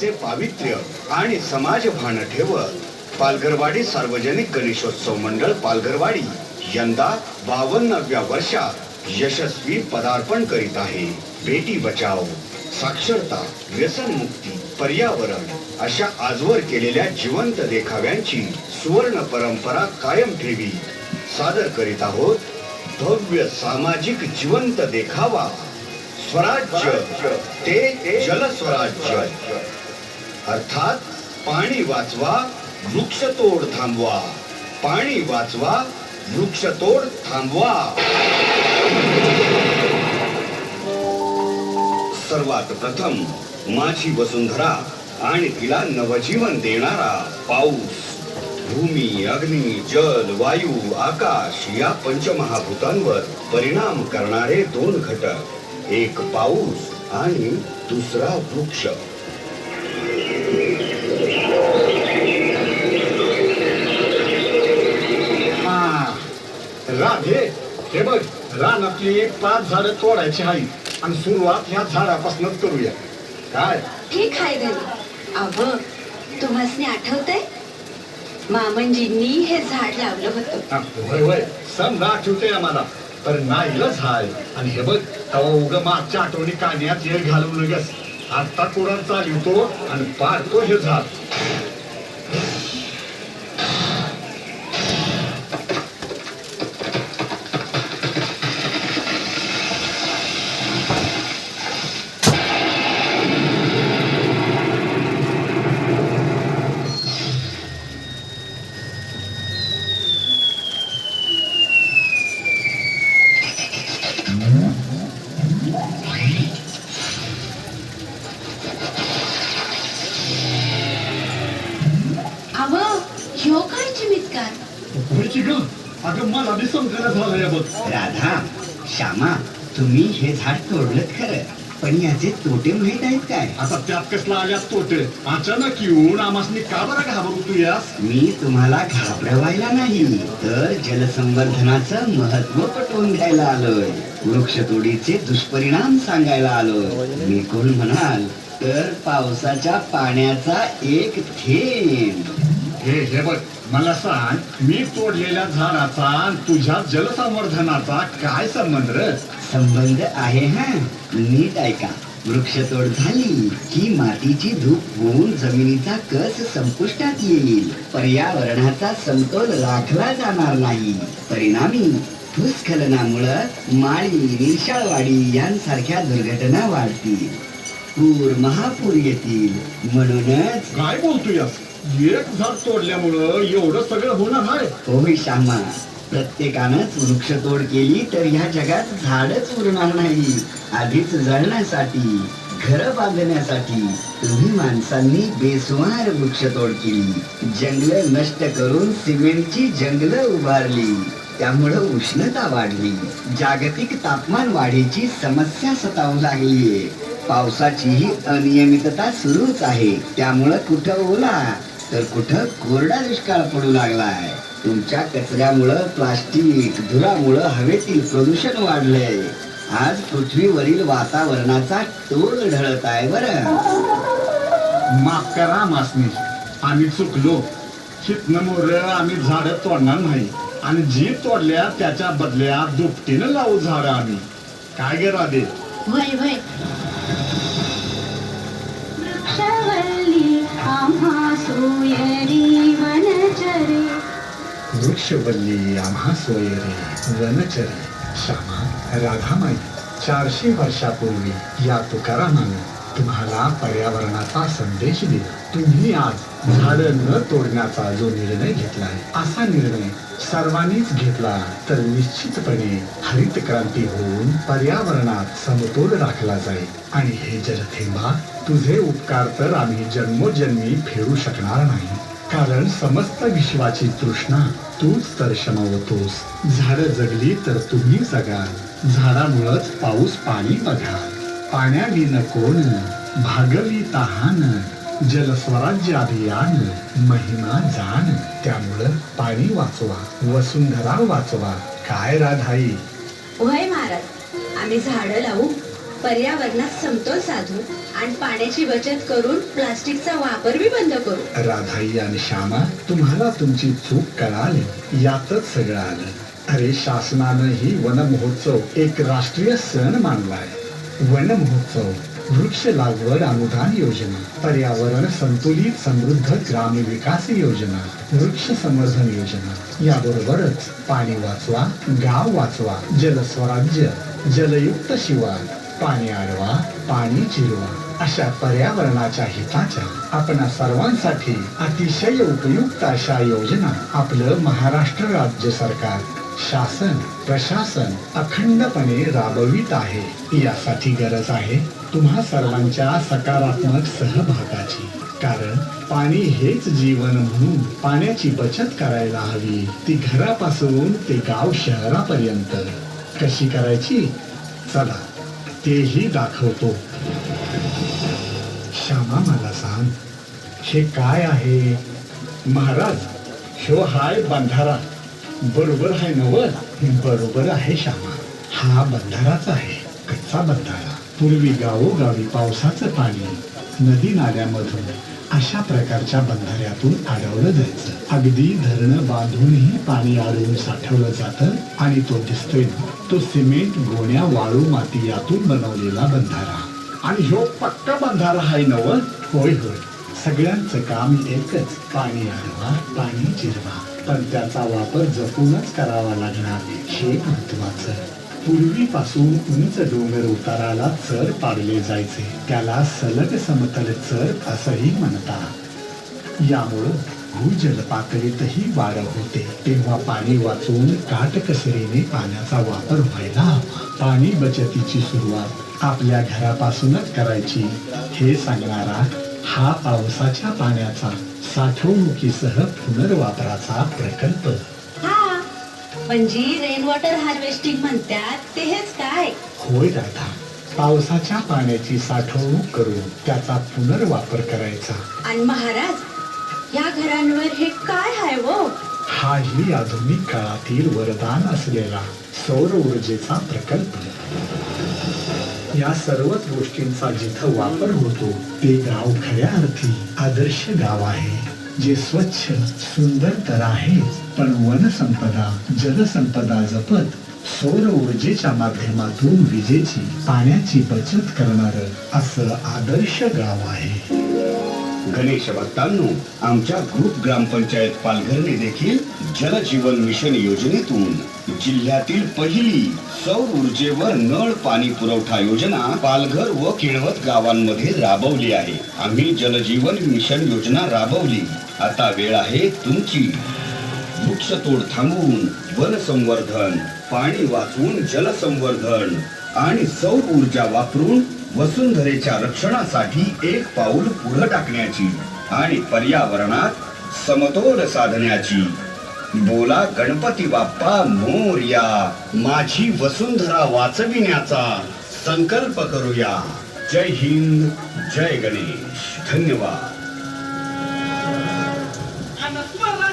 चे पावित्र्य आणि समाज भान ठेवत पालघरवाडी सार्वजनिक गणेशोत्सव मंडळ पालघरवाडी यंदा बावन्नव्या वर्षात यशस्वी पदार्पण करीत आहे. बेटी बचाव साक्षरता व्यसनमुक्ती पर्यावरण अशा आजवर केलेल्या जिवंत देखाव्यांची सुवर्ण परंपरा कायम ठेवी. सादर करीत आहोत भव्य सामाजिक जिवंत देखावा. स्वराज्य ते जलस्वराज्य. अर्थात पाणी वाचवा वृक्षतोड थांबवा. पाणी वाचवा वृक्षतोड थांबवा. सर्वात प्रथम माझी वसुंधरा आणि तिला नवजीवन देणारा पाऊस. भूमी अग्नी जल वायू आकाश या पंचमहाभूतांवर परिणाम करणारे दोन घटक एक पाऊस आणि दुसरा वृक्ष हा राधे हे बघ रानातली एक पाच झाडं तोडायची आहे आणि सुरुवात ह्या झाडापासूनच करूया. काय? ठीक आहे घरी अव तुम्हाला आठवतंय? मामंजींनी हे झाड लावलं होतं. हा, होय होय. समजा आठवतंय आम्हाला. तर नाईलाच हाय. आणि हे बघ तवा उग मागच्या आठवणी काढण्यात येळ घालवू नगस आता कुडाल चालवतो आणि पाडतो हे झाड. मला बी समजायला झालंय बघ. राधा श्यामा तुम्ही हे झाड तोडलं खरं पण याचे तोटे माहीत आहेत काय? आता त्यात कसला आल्यात तोटे? अचानक येऊन आमासनी का बरं घाबरतो यास? मी तुम्हाला घाबरवायला नाही तर जलसंवर्धनाचं महत्त्व पटवून घ्यायला आलोय. वृक्षतोडीचे दुष्परिणाम सांगायला आलोय. मी कोण म्हणाल तर पावसाच्या पाण्याचा एक थेंब. हे हे बघ मला सांग मी तोडलेल्या झाडाचा तुझ्या जलसंवर्धनाचा काय संबंध? संबंध आहे हा. नीट ऐका. वृक्षतोड झाली की मातीची धूप होऊन जमिनीचा कस संपुष्टात येईल. पर्यावरणाचा समतोल राखला जाणार नाही. परिणामी भूस्खलनामुळं माळी निरशाळवाडी यांसारख्या दुर्घटना वाढतील. पूर महापूर येतील म्हणूनच. काय बोलतोयस? एक झाड तोडल्यामुळं एवढं सगळं होणार नाही होय श्यामा प्रत्येकानंच वृक्षतोड केली तर ह्या जगात झाडच उरणार नाही. आधीच जळण्यासाठी घर बांधण्यासाठी तुम्ही माणसांनी बेसुमार वृक्षतोड केली. जंगल नष्ट करून सिमेंटची जंगल उभारली. त्यामुळं उष्णता वाढली. जागतिक तापमान वाढीची समस्या सतावू लागलीये. पावसाचीही अनियमितता सुरूच आहे. त्यामुळं कुठं ओला तर कुठं कोरडा दुष्काळ पडू लागलाय. तुमच्या कचऱ्यामुळं प्लास्टिक धुरामुळं हवेतील प्रदूषण वाढलंय. आज पृथ्वीवरील वातावरणाचा तोल ढळत आहे बरं. माफ करा मासनी आम्ही चुकलो. मोर आम्ही झाड तोडणार नाही. आणि जी तोडल्या त्याच्या बदल्यात दुपटीनं लावू झाड आम्ही. काय गे राधे? वय वय. वृक्षवल्ली आम्हा सोयरे वनचरी श्यामा राधामाई चारशे वर्षापूर्वी या तुकारामानं तुम्हाला पर्यावरणाचा संदेश दिला. तुम्ही आज झाडं न तोडण्याचा जो निर्णय घेतलाय असा निर्णय सर्वांनीच घेतला तर निश्चितपणे हरित क्रांती होऊन पर्यावरणात समतोल राखला जाईल. आणि हे जलथेंबा तुझे उपकार तर आम्ही जन्मोजन्मी फेडू शकणार नाही. कारण समस्त विश्वाची तृष्णा तूच तर शमवतोस झाड जगली तर तुम्ही जगाल. झाडामुळंच पाऊस पाणी बघा. पाण्याविन कोण भागवी तहान. जलस्वराज्य अभियान महिमा जाण त्यामुळं पाणी वाचवा वसुंधरा वाचवा. काय राधाई? वय महाराज आम्ही झाड लावू पर्यावरणात समतोल साधू आणि पाण्याची बचत करून प्लास्टिकचा वापर बी बंद करू. राधाई आणि श्यामा तुम्हाला तुमची चूक कळाली. यातच सगळं आलं. अरे शासनानं ही वन महोत्सव एक राष्ट्रीय सण मानलाय. वन महोत्सव वृक्ष लागवड अनुदान योजना पर्यावरण संतुलित समृद्ध ग्राम विकास योजना वृक्ष संवर्धन योजना. याबरोबरच पाणी वाचवा गाव वाचवा जलस्वराज्य जलयुक्त शिवार पाणी अडवा पाणी जिरवा. अशा पर्यावरणाच्या हिताच्या आपणा सर्वांसाठी अतिशय उपयुक्त अशा योजना आपलं महाराष्ट्र राज्य सरकार शासन प्रशासन अखंडपणे राबवित आहे. यासाठी गरज आहे तुम्हा सर्वांच्या सकारात्मक सहभागाची. कारण पाणी हेच जीवन म्हणून पाण्याची बचत करायला हवी. ती घरापासून ते गाव शहरापर्यंत. कशी करायची? चला तेही दाखवतो. श्यामा मला सांग हे काय आहे? महाराज ह्यो हाय बंधारा. बरोबर आहे नवल बरोबर आहे श्यामा. हा बंधाराच आहे कच्चा बंधारा. पूर्वी गावोगावी पावसाचं पाणी नदी नाल्यामधून अशा प्रकारच्या बंधाऱ्यातून अडवलं जायचं. अगदी धरणं बांधूनही पाणी अडवून साठवलं जातं आणि तो दिसतोय ना, तो सिमेंट गोण्या वाळू माती यातून बनवलेला बंधारा. आणि ह्यो पक्का बंधारा आहे नव होय होय. सगळ्यांचं काम एकच पाणी अडवा पाणी जिरवा पण त्याचा वापर जपूनच करावा लागणार हे महत्वाचं पूर्वीपासून उंच डोंगर उताराला चर पाडले जायचे. त्याला सलग समतल चर असंही म्हणतात. यामुळं भूजल पातळीतही वाढ होते. तेव्हा पाणी वाचवून काटकसरीने पाण्याचा वापर व्हायला हवा. पाणी बचतीची सुरुवात आपल्या घरापासूनच करायची. हे सांगणारा हा पावसाच्या पाण्याचा साठवणुकीसह पुनर्वापराचा प्रकल्प. हा म्हणजे रेन वॉटर हार्वेस्टिंग म्हणतात ते हेच काय? होय राधा. पावसाच्या पाण्याची साठवणूक करून त्याचा पुनर्वापर करायचा. आणि महाराज या घरांवर हे काय आहे वो हाही आधुनिक काळातील वरदान असलेला सौर ऊर्जेचा प्रकल्प. या सर्वच गोष्टींचा जिथं वापर होतो ते गाव खऱ्या अर्थी आदर्श गाव आहे. जे स्वच्छ सुंदर तर आहे पण वनसंपदा जलसंपदा जपत सौर ऊर्जेच्या माध्यमातून विजेची पाण्याची बचत करणार असं आदर्श गाव आहे. गणेश भक्तांनो आमच्या ग्रुप ग्रामपंचायत पालघरने देखील जलजीवन मिशन योजनेतून जिल्ह्यातील पहिली सौर ऊर्जेवर नळ पाणी पुरवठा योजना पालघर व किणवत गावांमध्ये राबवली आहे. आम्ही जलजीवन मिशन योजना राबवली. आता वेळ आहे तुमची. वृक्षतोड थांबवून वन संवर्धन पाणी वाचवून जलसंवर्धन आणि सौर ऊर्जा वापरून वसुंधरेच्या रक्षणासाठी एक पाऊल पुढे टाकण्याची आणि पर्यावरणात समतोल साधण्याची. बोला गणपती बाप्पा मोरया माझी वसुंधरा वाचविण्याचा संकल्प करूया. जय हिंद जय गणेश. धन्यवाद.